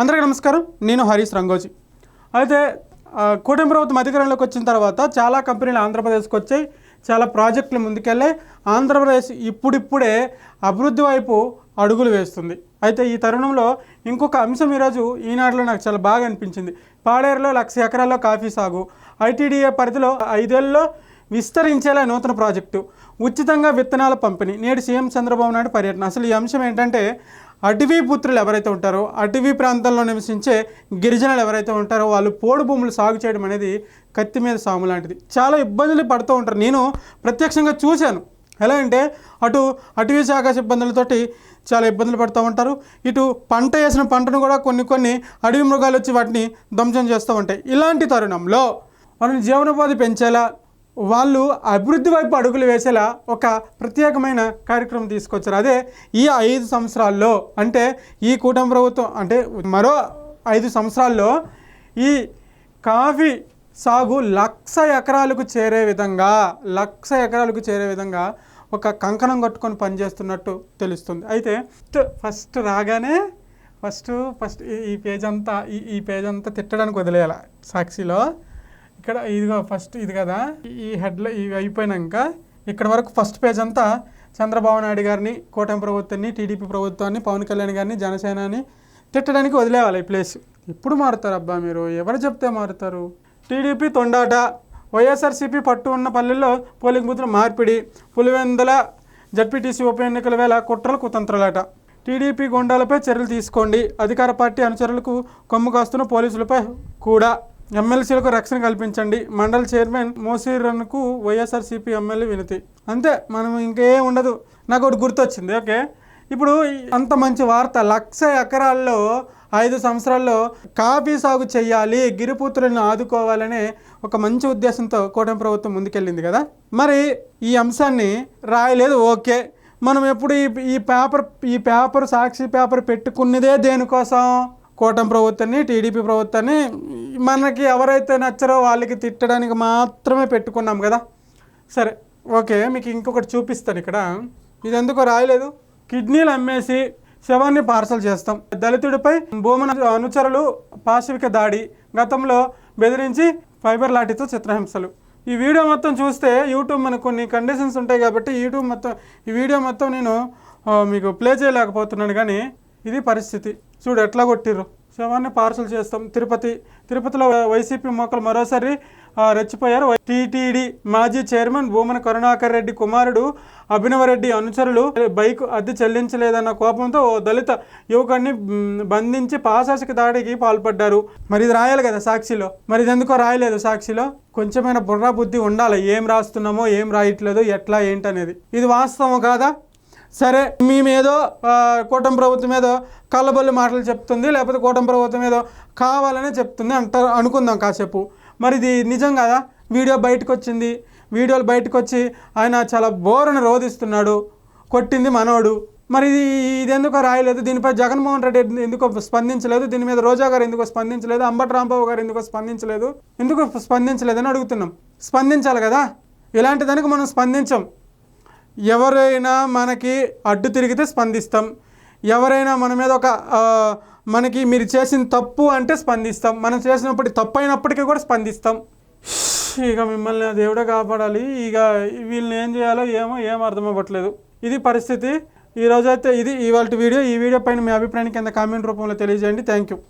అందరికీ నమస్కారం. నేను హరీష్ రంగోజీ. అయితే కూటమి ప్రభుత్వం అధికారంలోకి వచ్చిన తర్వాత చాలా కంపెనీలు ఆంధ్రప్రదేశ్కి వచ్చాయి. చాలా ప్రాజెక్టులు ముందుకెళ్ళాయి. ఆంధ్రప్రదేశ్ ఇప్పుడిప్పుడే అభివృద్ధి వైపు అడుగులు వేస్తుంది. అయితే ఈ తరుణంలో ఇంకొక అంశం ఈరోజు ఈనాడులో నాకు చాలా బాగా అనిపించింది. పాడేరులో లక్ష ఎకరాల్లో కాఫీ సాగు. ఐటీడీఏ పరిధిలో ఐదేళ్ళలో విస్తరించేలా నూతన ప్రాజెక్టు ఉచితంగా విత్తనాల పంపిణీ. నేడు సీఎం చంద్రబాబు నాయుడు పర్యటన. అసలు ఈ అంశం ఏంటంటే అటవీ పుత్రులు ఎవరైతే ఉంటారో అటవీ ప్రాంతాల్లో నివసించే గిరిజనులు ఎవరైతే ఉంటారో వాళ్ళు పోడు భూములు సాగు చేయడం అనేది కత్తి మీద సాము లాంటిది. చాలా ఇబ్బందులు పడుతూ ఉంటారు. నేను ప్రత్యక్షంగా చూశాను. ఎలా అంటే అటు అటవీ శాఖ సిబ్బందులతోటి చాలా ఇబ్బందులు పడుతూ ఉంటారు. ఇటు పంట వేసిన పంటను కూడా కొన్ని కొన్ని అడవి మృగాలు వచ్చి వాటిని ధ్వంసం చేస్తూ ఉంటాయి. ఇలాంటి తరుణంలో వాళ్ళని జీవనోపాధి పెంచేలా వాళ్ళు అభివృద్ధి వైపు అడుగులు వేసేలా ఒక ప్రత్యేకమైన కార్యక్రమం తీసుకొచ్చారు. అదే ఈ ఐదు సంవత్సరాల్లో అంటే ఈ కూటమి ప్రభుత్వం అంటే మరో ఐదు సంవత్సరాల్లో ఈ కాఫీ సాగు లక్ష ఎకరాలకు చేరే విధంగా లక్ష ఎకరాలకు చేరే విధంగా ఒక కంకణం కట్టుకొని పనిచేస్తున్నట్టు తెలుస్తుంది. అయితే ఫస్ట్ ఫస్ట్ రాగానే ఫస్ట్ ఫస్ట్ ఈ- ఈ పేజ్ అంతా ఈ ఈ పేజ్ అంతా తిట్టడానికి వదిలేయాలి సాక్షిలో. ఇక్కడ ఇదిగో ఫస్ట్ ఇది కదా. ఈ హెడ్లో ఇవి అయిపోయినాక ఇక్కడ వరకు ఫస్ట్ పేజ్ అంతా చంద్రబాబు నాయుడు గారిని కూటమి ప్రభుత్వాన్ని టీడీపీ ప్రభుత్వాన్ని పవన్ కళ్యాణ్ గారిని జనసేనని తిట్టడానికి వదిలేవాలి ఈ ప్లేస్ ఎప్పుడు మారుతారు అబ్బా మీరు. ఎవరు చెప్తే మారుతారు? టీడీపీ తొండాట. వైఎస్ఆర్సీపీ పట్టు ఉన్న పల్లెల్లో పోలింగ్ బూత్ల మార్పిడి. పులివెందుల జడ్పీటీసీ ఉప ఎన్నికల వేళ కుట్రలు కుతంత్రాలట. టీడీపీ గుండాలపై చర్యలు తీసుకోండి. అధికార పార్టీ అనుచరులకు కొమ్ము కాస్తున్న పోలీసులపై కూడా. ఎమ్మెల్సీలకు రక్షణ కల్పించండి. మండల్ చైర్మన్ మోసీరన్కు వైఎస్ఆర్సీపీ ఎమ్మెల్యే వినతి. అంతే మనం ఇంకేం ఉండదు. నాకు ఒకటి గుర్తొచ్చింది ఓకే? ఇప్పుడు అంత మంచి వార్త లక్ష ఎకరాల్లో ఐదు సంవత్సరాల్లో కాఫీ సాగు చేయాలి గిరిపుత్రులను ఆదుకోవాలనే ఒక మంచి ఉద్దేశంతో కూటమి ప్రభుత్వం ముందుకెళ్ళింది కదా? మరి ఈ అంశాన్ని రాయలేదు ఓకే. మనం ఎప్పుడు ఈ ఈ పేపర్ ఈ పేపర్ సాక్షి పేపర్ పెట్టుకున్నదే దేనికోసం? కూటమి ప్రభుత్వాన్ని టీడీపీ ప్రభుత్వాన్ని మనకి ఎవరైతే నచ్చరో వాళ్ళకి తిట్టడానికి మాత్రమే పెట్టుకున్నాం కదా. సరే ఓకే మీకు ఇంకొకటి చూపిస్తాను ఇక్కడ. ఇది ఎందుకో రాయలేదు. కిడ్నీలు అమ్మేసి శవాన్ని పార్సల్ చేస్తాం. దళితుడిపై భూమన అనుచరులు పాశవిక దాడి గతంలో బెదిరించి ఫైబర్ లాఠీతో చిత్రహింసలు. ఈ వీడియో మొత్తం చూస్తే యూట్యూబ్ మనకు కొన్ని కండిషన్స్ ఉంటాయి కాబట్టి యూట్యూబ్ మొత్తం ఈ వీడియో మొత్తం నేను మీకు ప్లే చేయలేకపోతున్నాను కానీ ఇది పరిస్థితి. చూడు ఎట్లా కొట్టిర్రు? శవాన్ని పార్సల్ చేస్తాం. తిరుపతి తిరుపతిలో వైసీపీ మొక్కలు మరోసారి రెచ్చిపోయారు. టీటీడీ మాజీ చైర్మన్ భూమన కరుణాకర్ రెడ్డి కుమారుడు అభినవరెడ్డి అనుచరులు బైక్ అద్దె చెల్లించలేదన్న కోపంతో ఓ దళిత యువకుడిని బంధించి పాశాసిక దాడికి పాల్పడ్డారు. మరి ఇది రాయాలి కదా సాక్షిలో? మరి ఇది ఎందుకో రాయలేదు సాక్షిలో? కొంచెమైనా బుర్రా బుద్ధి ఉండాలి. ఏం రాస్తున్నామో ఏం రాయట్లేదు ఎట్లా ఏంటనేది. ఇది వాస్తవం కాదా? సరే మేమేదో కూటమి ప్రభుత్వం ఏదో కళ్ళబొల్లి మాటలు చెప్తుంది లేకపోతే కూటమి ప్రభుత్వం ఏదో కావాలనే చెప్తుంది అంటారు అనుకుందాం కాసేపు. మరి ఇది నిజం కదా? వీడియో బయటకు వచ్చింది వీడియోలు బయటకు వచ్చి ఆయన చాలా బోరును రోధిస్తున్నాడు. కొట్టింది మనోడు. మరి ఇది ఇది ఎందుకో రాయలేదు? దీనిపై జగన్మోహన్ రెడ్డి ఎందుకో స్పందించలేదు? దీని మీద రోజా గారు ఎందుకో స్పందించలేదు? అంబట్ రాంబాబు గారు ఎందుకో స్పందించలేదు? ఎందుకు స్పందించలేదని అడుగుతున్నాం. స్పందించాలి కదా? ఇలాంటి దానికి మనం స్పందించం. ఎవరైనా మనకి అడ్డు తిరిగితే స్పందిస్తాం. ఎవరైనా మన మీద ఒక మనకి మీరు చేసిన తప్పు అంటే స్పందిస్తాం. మనం చేసినప్పటి తప్పు అయినప్పటికీ కూడా స్పందిస్తాం. ఇక మిమ్మల్ని దేవుడే కాపాడాలి. ఇక వీళ్ళని ఏం చేయాలో ఏమో ఏం అర్థం అవ్వట్లేదు. ఇది పరిస్థితి. ఈ రోజైతే ఇది ఇవాళ వీడియో. ఈ వీడియో పైన మీ అభిప్రాయాన్ని కింద కామెంట్ రూపంలో తెలియజేయండి. Thank you